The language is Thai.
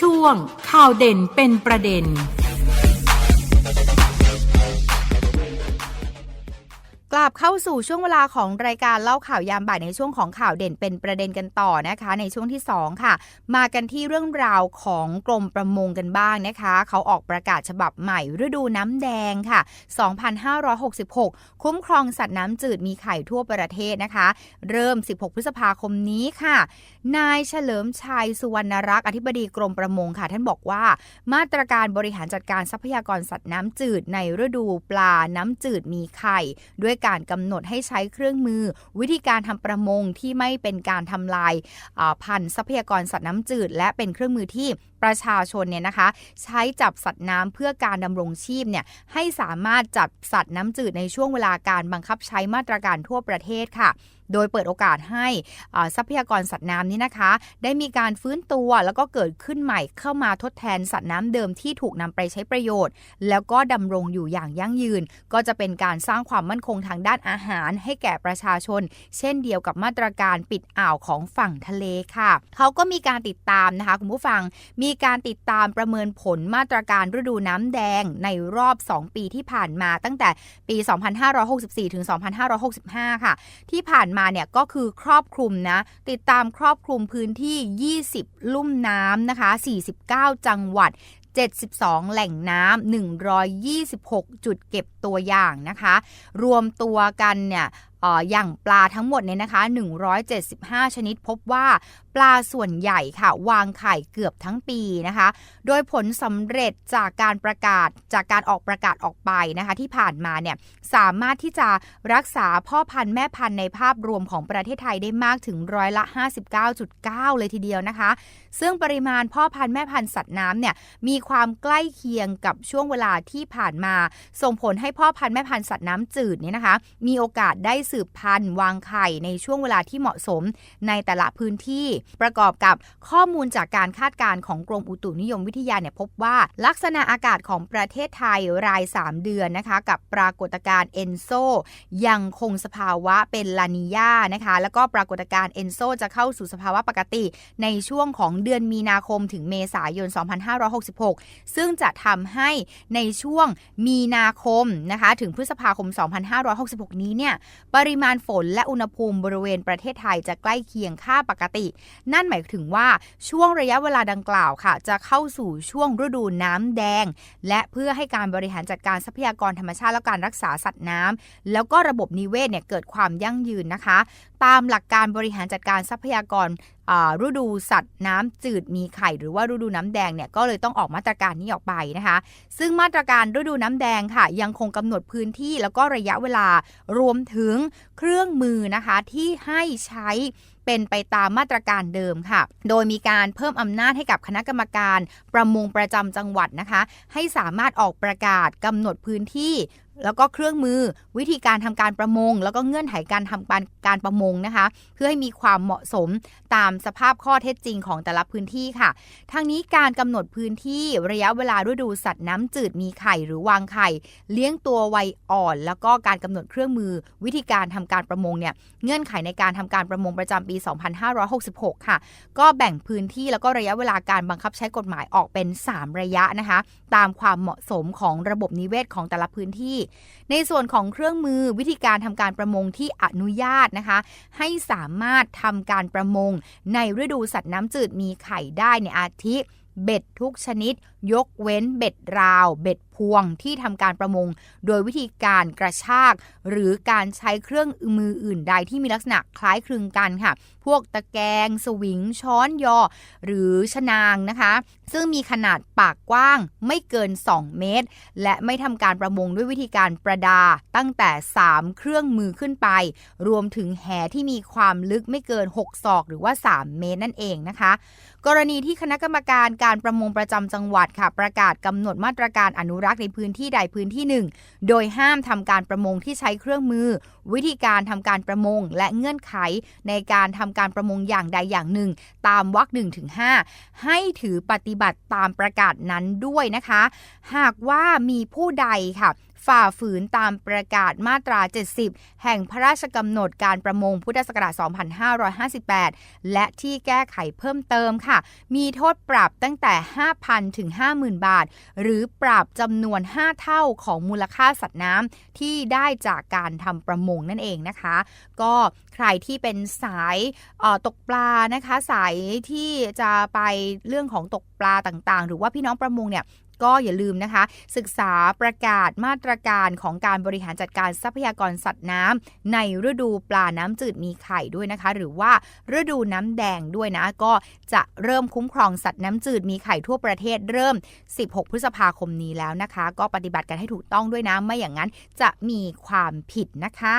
ช่วงข่าวเด่นเป็นประเด็น กลับเข้าสู่ช่วงเวลาของรายการเล่าข่าวยามบ่ายในช่วงของข่าวเด่นเป็นประเด็นกันต่อนะคะ ในช่วงที่ 2 ค่ะ มากันที่เรื่องราวของกรมประมงกันบ้างนะคะ เขาออกประกาศฉบับใหม่ฤดูน้ำแดงค่ะ 2566 คุ้มครองสัตว์น้ำจืดมีไข่ทั่วประเทศนะคะ เริ่ม 16 พฤษภาคมนี้ค่ะ นายเฉลิมชัยสุวรรณรักษ์อธิบดีกรมประมงค่ะ ท่านบอกว่า มาตรการบริหารจัดการทรัพยากรสัตว์น้ำจืดในฤดูปลาน้ำจืดมีไข่ด้วยการกำหนดให้ใช้เครื่องมือ วิธีการทำประมงที่ไม่เป็นการทำลายพันธุ์ทรัพยากรสัตว์น้ำจืด และเป็นเครื่องมือที่ประชาชนเนี่ยนะคะ ใช้จับสัตว์น้ำเพื่อการดำรงชีพเนี่ยให้สามารถจับสัตว์น้ำจืดในช่วงเวลาการบังคับใช้มาตรการทั่วประเทศค่ะโดยเปิดโอกาสให้ทรัพยากรสัตว์น้ำนี้นะคะ ได้มีการฟื้นตัวแล้วก็เกิดขึ้นใหม่เข้ามาทดแทนสัตว์น้ำเดิมที่ถูกนำไปใช้ประโยชน์ แล้วก็ดำรงอยู่อย่างยั่งยืน ก็จะเป็นการสร้างความมั่นคงทางด้านอาหาร ให้แก่ประชาชน เช่นเดียวกับมาตรการปิดอ่าวของฝั่งทะเลค่ะ เขาก็มีการติดตามนะคะคุณผู้ฟังมีีการติดตามประเมินผลมาตรการฤดูน้ำแดงในรอบ 2 ปีที่ผ่านมาตั้งแต่ปี 2564 ถึง 2565 ค่ะ ที่ผ่านมาเนี่ยก็คือครอบคลุมนะติดตามครอบคลุมพื้นที่ 20 ลุ่มน้ำนะคะ 49 จังหวัด72 แหล่งน้ำ126 จุดเก็บตัวอย่างนะคะ รวมตัวกันเนี่ยอย่างปลาทั้งหมดเนี่ยนะคะ 175 ชนิดพบว่าปลาส่วนใหญ่ค่ะ วางไข่เกือบทั้งปีนะคะ โดยผลสำเร็จจากการประกาศจากการออกประกาศออกไปนะคะ ที่ผ่านมาเนี่ยสามารถที่จะรักษาพ่อพันธุ์แม่พันธุ์ในภาพรวมของประเทศไทยได้มากถึงร้อยละ 59.9 เลยทีเดียวนะคะ ซึ่งปริมาณพ่อพันธุ์แม่พันธุ์สัตว์น้ำเนี่ยมีความใกล้เคียงกับช่วงเวลาที่ผ่านมา ส่งผลให้พ่อพันธุ์แม่พันธุ์สัตว์น้ำจืดเนี่ยนะคะ มีโอกาสได้สืบพันธุ์วางไข่ในช่วงเวลาที่เหมาะสมในแต่ละพื้นที่ประกอบกับข้อมูลจากการคาดการณ์ของกรมอุตุนิยมวิทยาเนี่ยพบว่า ลักษณะอากาศของประเทศไทยราย 3 เดือนนะคะ กับปรากฏการณ์เอนโซยังคงสภาวะเป็นลานิญานะคะ แล้วก็ปรากฏการณ์เอนโซจะเข้าสู่สภาวะปกติ ในช่วงของเดือนมีนาคมถึงเมษายน 2566 ซึ่งจะทำให้ในช่วงมีนาคมนะคะ ถึงพฤษภาคม 2566 นี้เนี่ยปริมาณฝนและอุณหภูมิบริเวณประเทศไทยจะใกล้เคียงค่าปกติ นั่นหมายถึงว่าช่วงระยะเวลาดังกล่าวค่ะ จะเข้าสู่ช่วงฤดูน้ำแดง และเพื่อให้การบริหารจัดการทรัพยากรธรรมชาติและการรักษาสัตว์น้ำแล้วก็ระบบนิเวศเนี่ยเกิดความยั่งยืนนะคะ ตามหลักการบริหารจัดการทรัพยากร ฤดูสัตว์น้ำจืดมีไข่ หรือว่าฤดูน้ำแดงเนี่ยก็เลยต้องออกมาตรการนี้ออกไปนะคะ ซึ่งมาตรการฤดูน้ำแดงค่ะ ยังคงกำหนดพื้นที่แล้วก็ระยะเวลารวมถึงเครื่องมือนะคะที่ให้ใช้ เป็นไปตามมาตรการเดิมค่ะ โดยมีการเพิ่มอำนาจให้กับคณะกรรมการประมงประจำจังหวัดนะคะ ให้สามารถออกประกาศกำหนดพื้นที่แล้วก็เครื่องมือวิธีการทำการประมง แล้วก็เงื่อนไขการทำการการประมงนะคะ เพื่อให้มีความเหมาะสมตามสภาพข้อเท็จจริงของแต่ละพื้นที่ค่ะ ทั้งนี้การกำหนดพื้นที่ระยะเวลาฤดูสัตว์น้ำจืดมีไข่หรือวางไข่ เลี้ยงตัววัยอ่อน แล้วก็การกำหนดเครื่องมือ วิธีการทำการประมงเนี่ยเงื่อนไขในการทำการประมงประจำปี2566 ค่ะ ก็แบ่งพื้นที่แล้วก็ระยะเวลาการบังคับใช้กฎหมายออกเป็น 3 ระยะนะคะ ตามความเหมาะสมของระบบนิเวศของแต่ละพื้นที่ ในส่วนของเครื่องมือวิธีการทำการประมงที่อนุญาตนะคะ ให้สามารถทำการประมง ในฤดูสัตว์น้ำจืดมีไข่ได้ในอาทิเบ็ดทุกชนิดยกเว้นเบ็ดราว เบ็ดพวงที่ทำการประมง โดยวิธีการกระชาก หรือการใช้เครื่องมืออื่นใดที่มีลักษณะคล้ายคลึงกันค่ะ พวกตะแกรงสวิง ช้อนยอ หรือชนางนะคะ ซึ่งมีขนาดปากกว้างไม่เกิน 2 เมตร และไม่ทำการประมงด้วยวิธีการประดาตั้งแต่ 3 เครื่องมือขึ้นไป รวมถึงแหที่มีความลึกไม่เกิน 6 ศอกหรือว่า 3 เมตรนั่นเองนะคะ กรณีที่คณะกรรมการการประมงประจำจังหวัดค่ะประกาศกำหนดมาตรการอนุรักษ์ในพื้นที่ใดพื้นที่หนึ่ง โดยห้ามทำการประมงที่ใช้เครื่องมือ วิธีการทำการประมง และเงื่อนไขในการทำการประมงอย่างใดอย่างหนึ่ง ตามวรรคหนึ่งถึงห้าให้ถือปฏิบัติตามประกาศนั้นด้วยนะคะ หากว่ามีผู้ใดค่ะ ฝ่าฝืนตามประกาศมาตรา 70 แห่งพระราชกำหนดการประมงพุทธศักราช 2558 และที่แก้ไขเพิ่มเติมค่ะ มีโทษปรับตั้งแต่ 5,000 ถึง 50,000 บาท หรือปรับจำนวน 5 เท่าของมูลค่าสัตว์น้ำที่ได้จากการทำประมงนั่นเองนะคะ ก็ใครที่เป็นสายออตกปลานะคะ สายที่จะไปเรื่องของตกปลาต่างๆ หรือว่าพี่น้องประมงเนี่ย ก็อย่าลืมนะคะ ศึกษาประกาศมาตรการของการบริหารจัดการทรัพยากรสัตว์น้ำในฤดูปลาน้ำจืดมีไข่ด้วยนะคะ หรือว่าฤดูน้ำแดงด้วยนะ ก็จะเริ่มคุ้มครองสัตว์น้ำจืดมีไข่ทั่วประเทศเริ่ม 16 พฤษภาคมนี้แล้วนะคะ ก็ปฏิบัติกันให้ถูกต้องด้วยนะไม่อย่างนั้นจะมีความผิดนะคะ